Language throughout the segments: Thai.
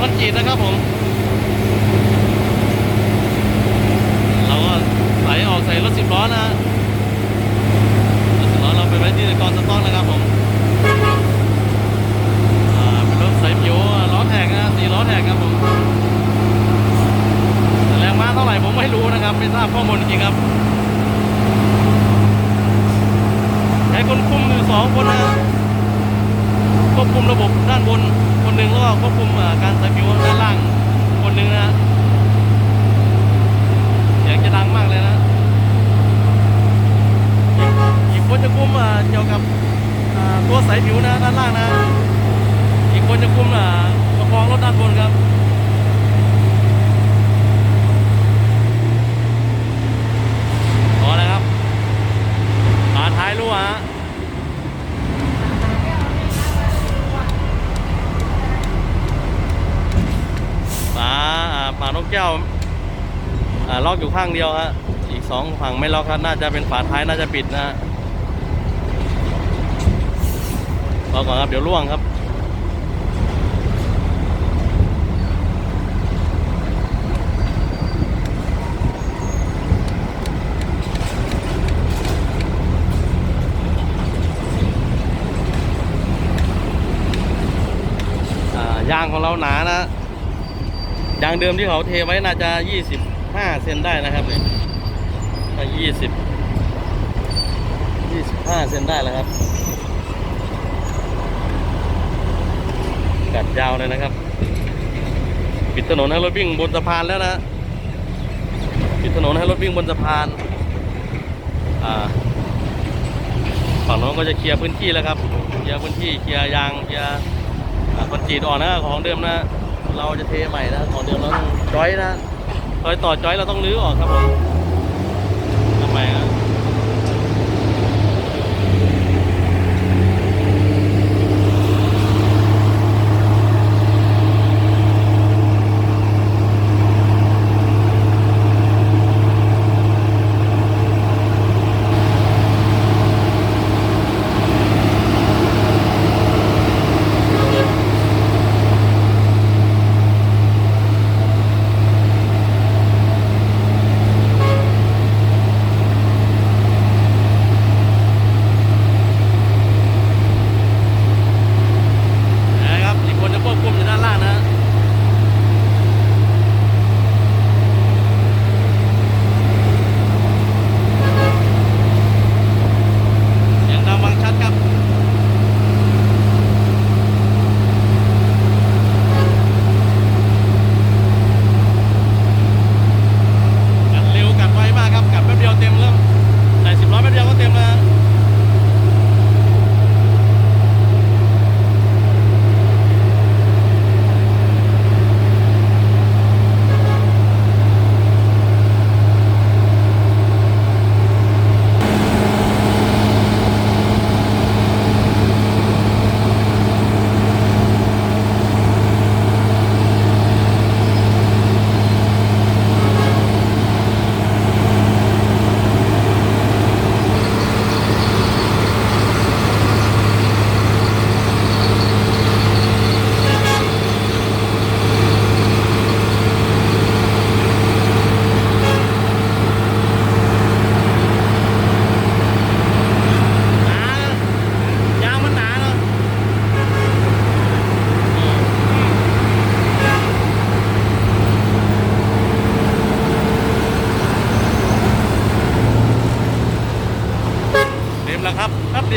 คอนกรีตนะครับผม เราก็ใส่ออกใส่รถสิบล้อนะรถสิบล้อเราไปไว้ที่กองสต๊อกนะครับผมเป็นรถใส่ผิวล้อแท็กนะสี่ล้อแท็กครับผมแต่แรงม้าเท่าไหร่ผมไม่รู้นะครับ ไม่ทราบข้อมูลจริงครับใช้คนคุมอยู่สองคนนะควบคุมระบบด้านบน คนหนึ่งแล้วก็ควบคุมการใส่ผิวด้านล่างคนหนึ่งนะเสียงจะดังมากเลยนะอีกคนจะคุมเกี่ยวกับตัวใส่ผิวนะด้านล่างนะ อีกคนจะคุมอ่าประคองรถด้านบนครับพอแล้วครับฝาท้ายรั่วฮะ ฝาอ่าฝานก แก้วอ่ล็อกอยู่ข้างเดียวฮะอีกสองฝั่งไม่ล็อกครับน่าจะเป็นฝาท้ายน่าจะปิดนะรอก่อนครับเดี๋ยวล่วงครับยางของเราหนานะ ยางเดิมที่เขาเทไว้น่าจะ 25 เซนได้นะครับเนี่ย20 25 เซนได้แล้วครับกัดยาวเลยนะครับ ปิดถนนให้รถวิ่งบนสะพานแล้วนะปิดถนนให้รถวิ่งบนสะพานอ่าฝั่งโน้นก็จะเคลียร์พื้นที่แล้วครับ เคลียร์พื้นที่ เคลียร์ยาง เคลียร์คอนกรีตอ่อนนะของเดิมนะ เราจะเทใหม่นะของเดิมเราต้องจอยนะจอยต่อจอยเราต้องรื้อออกครับผม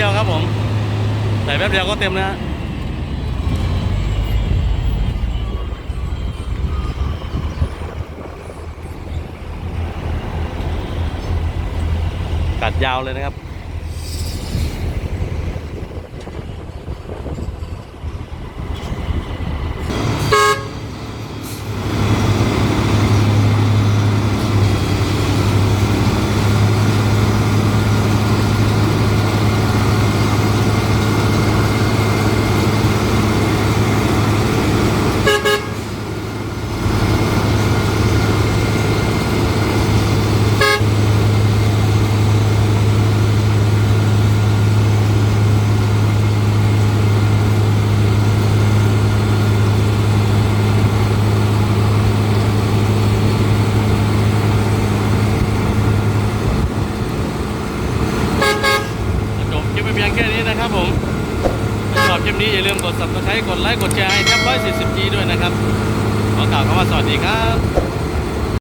ดียวครับผม ใส่แป๊บเดียวก็เต็มแล้วฮะกัดยาวเลยนะครับ ปนี้อย่าลืมกด subscribe กดไลค์กดแชร์ให้แท็บ 140G ด้วยนะครับ ขอกล่าวคำว่าสวัสดีครับ